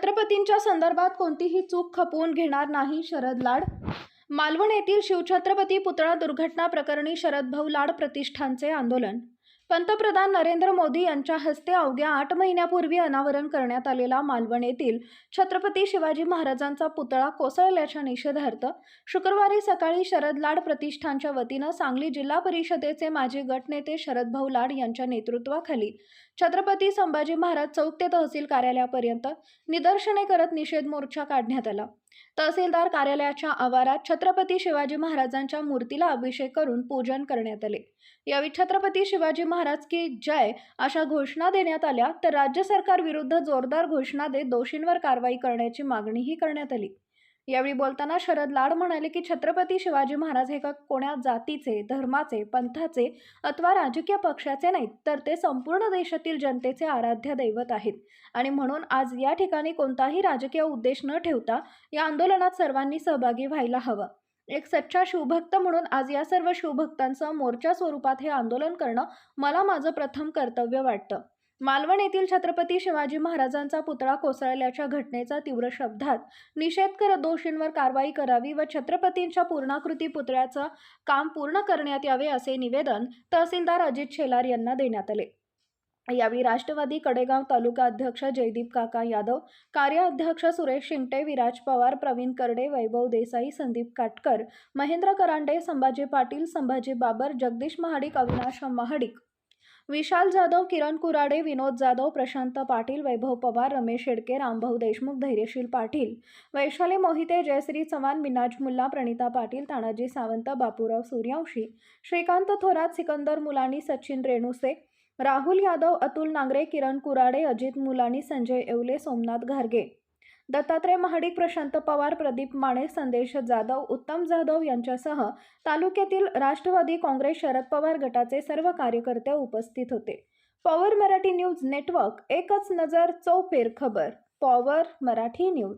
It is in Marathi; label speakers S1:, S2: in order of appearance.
S1: छत्रपतींच्या संदर्भात कोणतीही चूक खपवून घेणार नाही शरद लाड. मालवण येथील शिवछत्रपती पुतळा दुर्घटना प्रकरणी शरद भाऊ लाड प्रतिष्ठानचे आंदोलन. पंतप्रधान नरेंद्र मोदी यांच्या हस्ते अवघ्या आठ महिन्यापूर्वी अनावरण करण्यात आलेला मालवण येथील छत्रपती शिवाजी महाराजांचा पुतळा कोसळल्याच्या निषेधार्थ शुक्रवारी सकाळी शरद लाड प्रतिष्ठानच्या वतीनं सांगली जिल्हा परिषदेचे माजी गटनेते शरदभाऊ लाड यांच्या नेतृत्वाखाली छत्रपती संभाजी महाराज चौक ते तहसील कार्यालयापर्यंत निदर्शने करत निषेध मोर्चा काढण्यात आला. तहसीलदार कार्यालयाच्या आवारात छत्रपती शिवाजी महाराजांच्या मूर्तीला अभिषेक करून पूजन करण्यात आले. यावेळी छत्रपती शिवाजी महाराज की जय अशा घोषणा देण्यात आल्या तर राज्य सरकार विरुद्ध जोरदार घोषणा देत दोषींवर कारवाई करण्याची मागणीही करण्यात आली. यावेळी बोलताना शरद लाड म्हणाले की छत्रपती शिवाजी महाराज हे का कोण्या जातीचे धर्माचे पंथाचे अथवा राजकीय पक्षाचे नाहीत तर ते संपूर्ण देशातील जनतेचे आराध्य दैवत आहेत. आणि म्हणून आज या ठिकाणी कोणताही राजकीय उद्देश न ठेवता या आंदोलनात सर्वांनी सहभागी व्हायला हवं. एक सच्चा शिवभक्त म्हणून आज या सर्व शिवभक्तांचं मोर्चा स्वरूपात हे आंदोलन करणं मला माझं प्रथम कर्तव्य वाटतं. मालवण येथील छत्रपती शिवाजी महाराजांचा पुतळा कोसळल्याच्या घटनेचा तीव्र शब्दात निषेध करत दोषींवर कारवाई करावी व छत्रपतींच्या पूर्णाकृती पुतळ्याचं काम पूर्ण करण्यात यावे असे निवेदन तहसीलदार अजित शेलार यांना देण्यात आले. यावेळी राष्ट्रवादी कडेगाव तालुका अध्यक्ष जयदीप काका यादव कार्याध्यक्ष सुरेश शिंगटे विराज पवार प्रवीण करडे वैभव देसाई संदीप काटकर महेंद्र करांडे संभाजी पाटील संभाजी बाबर जगदीश महाडिक अविनाश महाडिक विशाल जाधव किरण कुराडे विनोद जाधव प्रशांत पाटील वैभव पवार रमेश शेडके रामभाऊ देशमुख धैर्यशील पाटील वैशाली मोहिते जयश्री चव्हाण मिनाज मुल्ला प्रणिता पाटील तानाजी सावंत बापूराव सूर्यवंशी श्रीकांत थोरात सिकंदर मुलानी सचिन रेणुसे राहुल यादव अतुल नांगरे किरण कुराडे अजित मुलानी संजय येवले सोमनाथ घारगे. दत्तात्रय महाडिक प्रशांत पवार प्रदीप माने संदेश जाधव उत्तम जाधव यांच्यासह तालुक्यातील राष्ट्रवादी काँग्रेस शरद पवार गटाचे सर्व कार्यकर्ते उपस्थित होते. पॉवर मराठी न्यूज नेटवर्क एकच नजर चौफेर खबर. Power Marathi news.